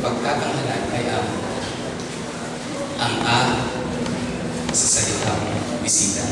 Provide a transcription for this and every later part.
pagkakahalan ay ang ang A sa salitang bisita.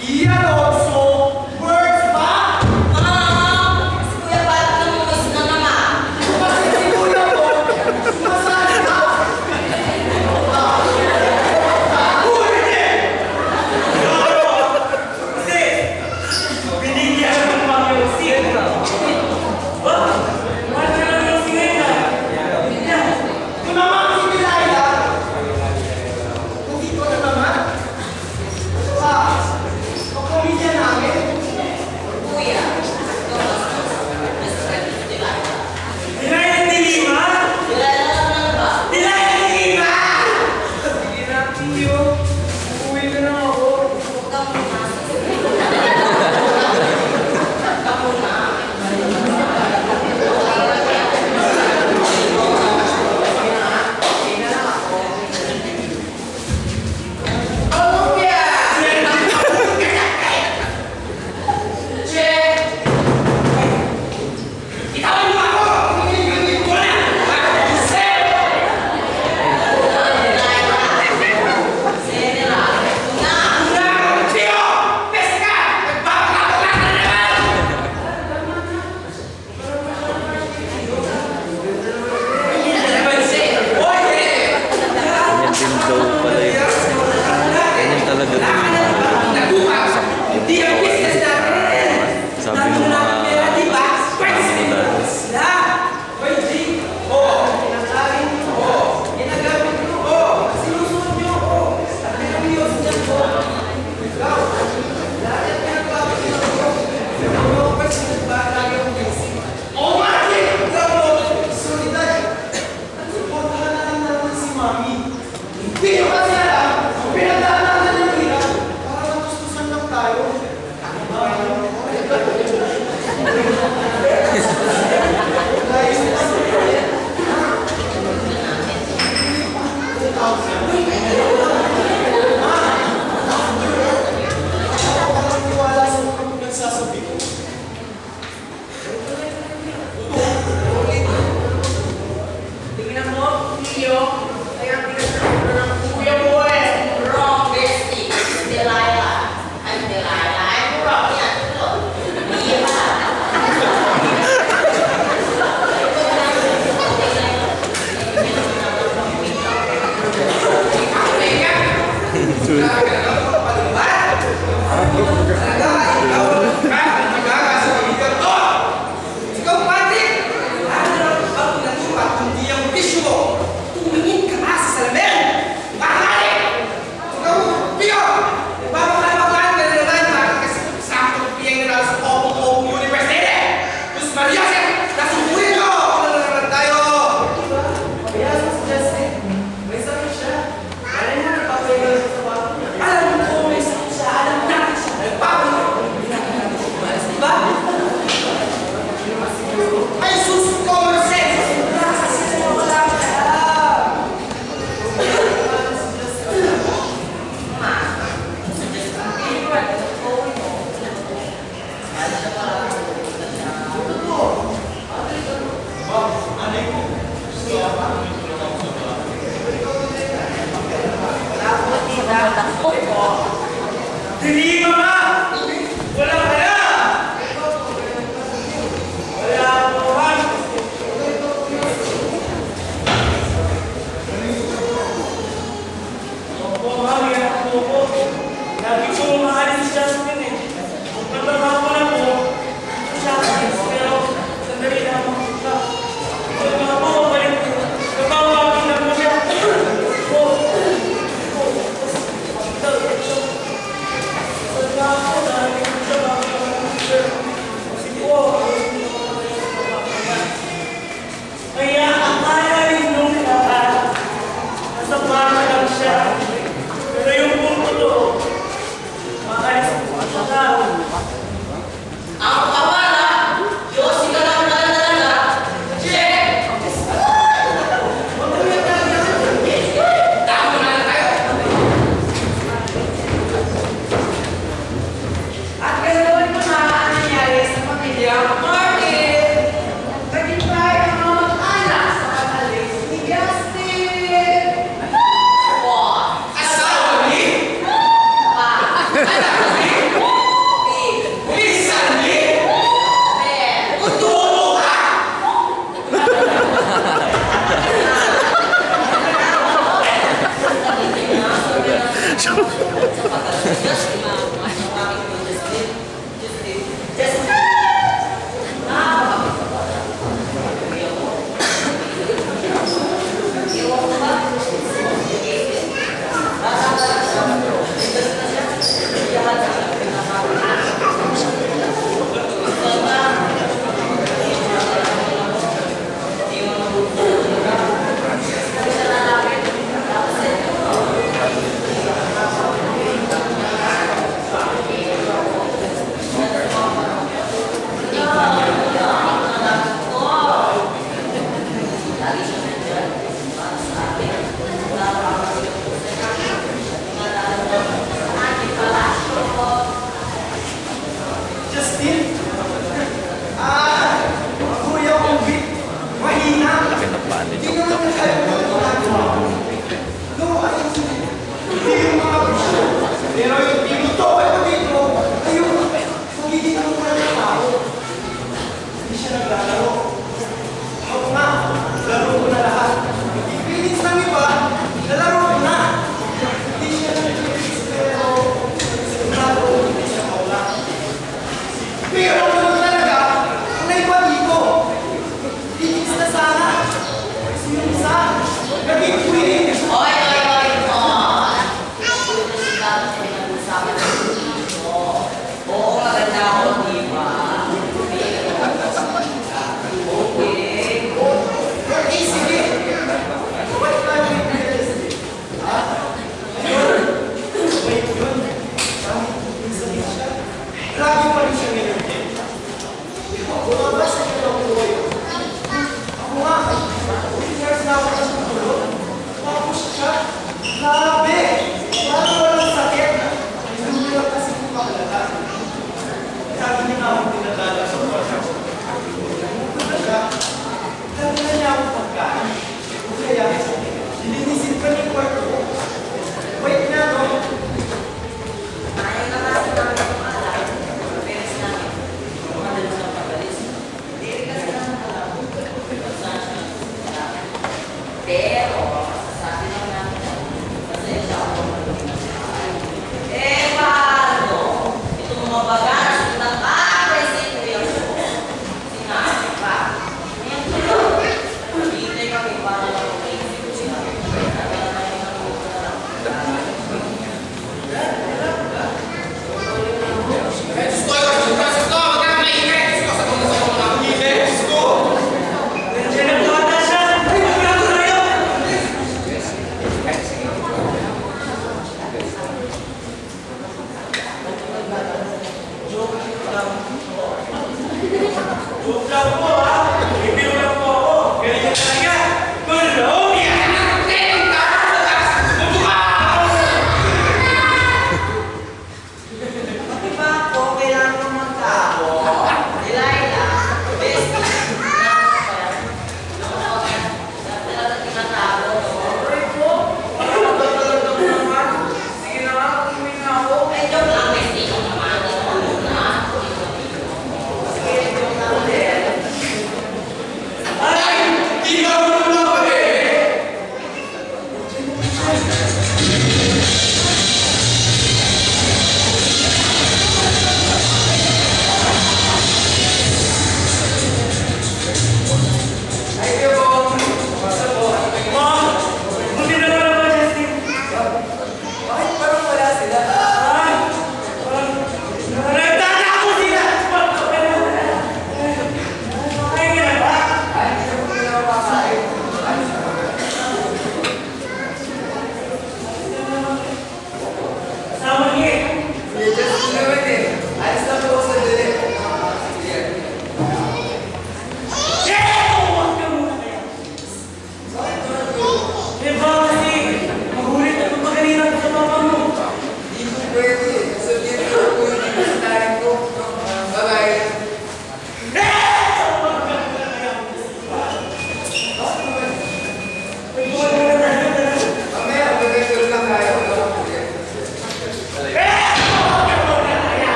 嫌なおじそう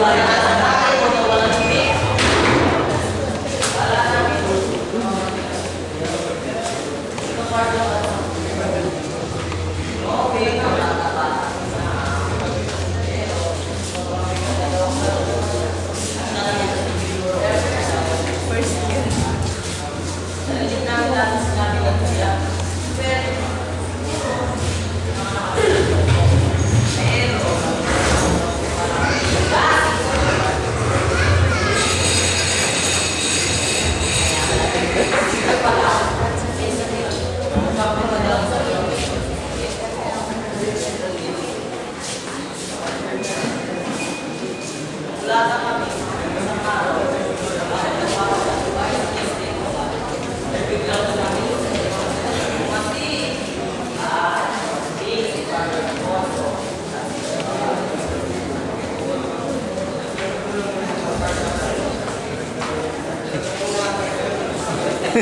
감사합니다.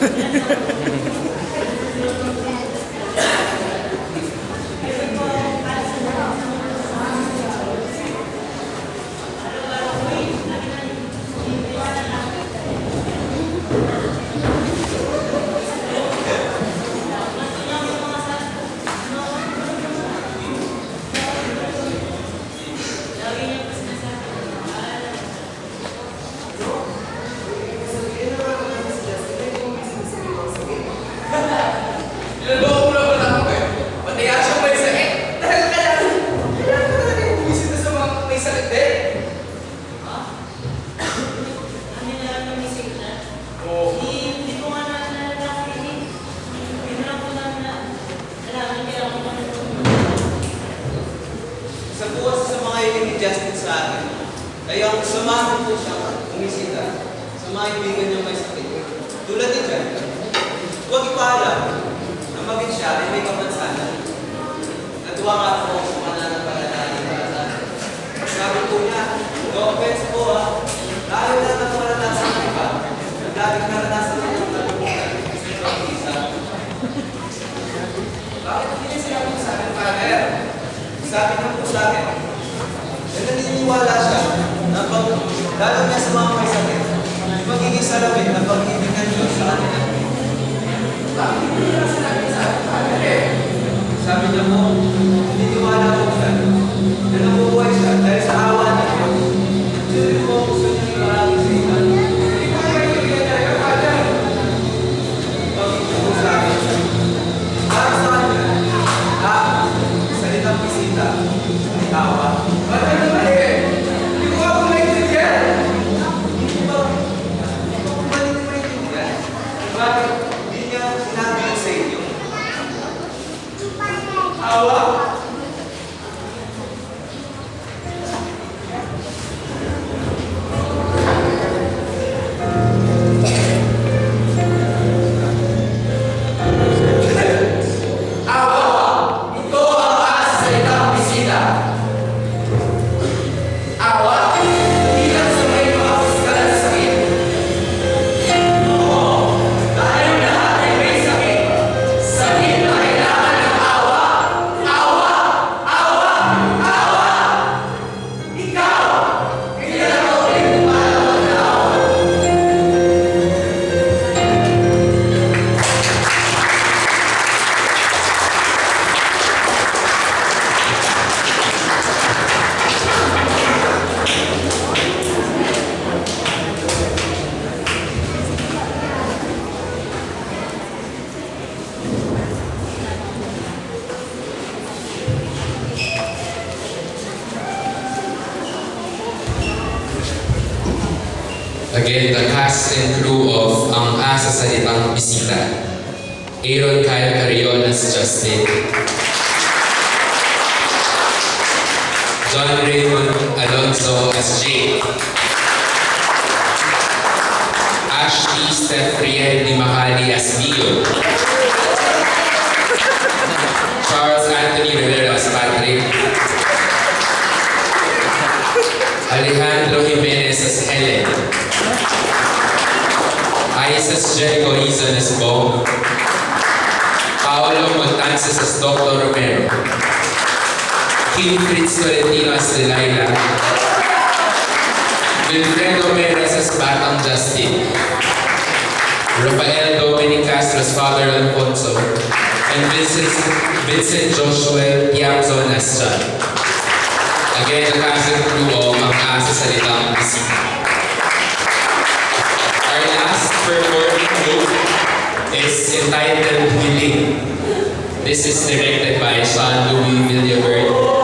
ハハハ Kaya ang samahan po siya, umisita, sa mga ibigan niya may sakit. Tulad ni Jan, huwag ipahalam na maging siya ay may kapansanan. Natuwa nga po sa mananampalataya para sa atin. Sabi po niya, no offense po ha, dahil na nakaranasan ng iba, ang daming karanasan ng iba, Bakit hindi niya sinabi sa akin, Father? Sabi na po sa akin, na naniniwala siya na pag lalo niya sa mga may sakit, magiging salamin na pag-ibig ng Diyos sa. Bakit hindi niya sa? Eh, Sabi niya po, naniniwala po siya na siya dahil sa awa ng Alejandro Jimenez as Helen. Isis Jericho Izon as Bong. Paolo Montances as Dr. Romero. Kim Fritz Tolentino as Delilah. Wilfredo Perez as Batang Justin. Rafael Dominic Castro as Father Alfonso. And Vincent, Vincent Joshua Tiamzon as John. Again, the cast and crew of Ang Asa sa Litang Bisita. Our last performing group is entitled Willing. This is directed by Sean Louis Villabert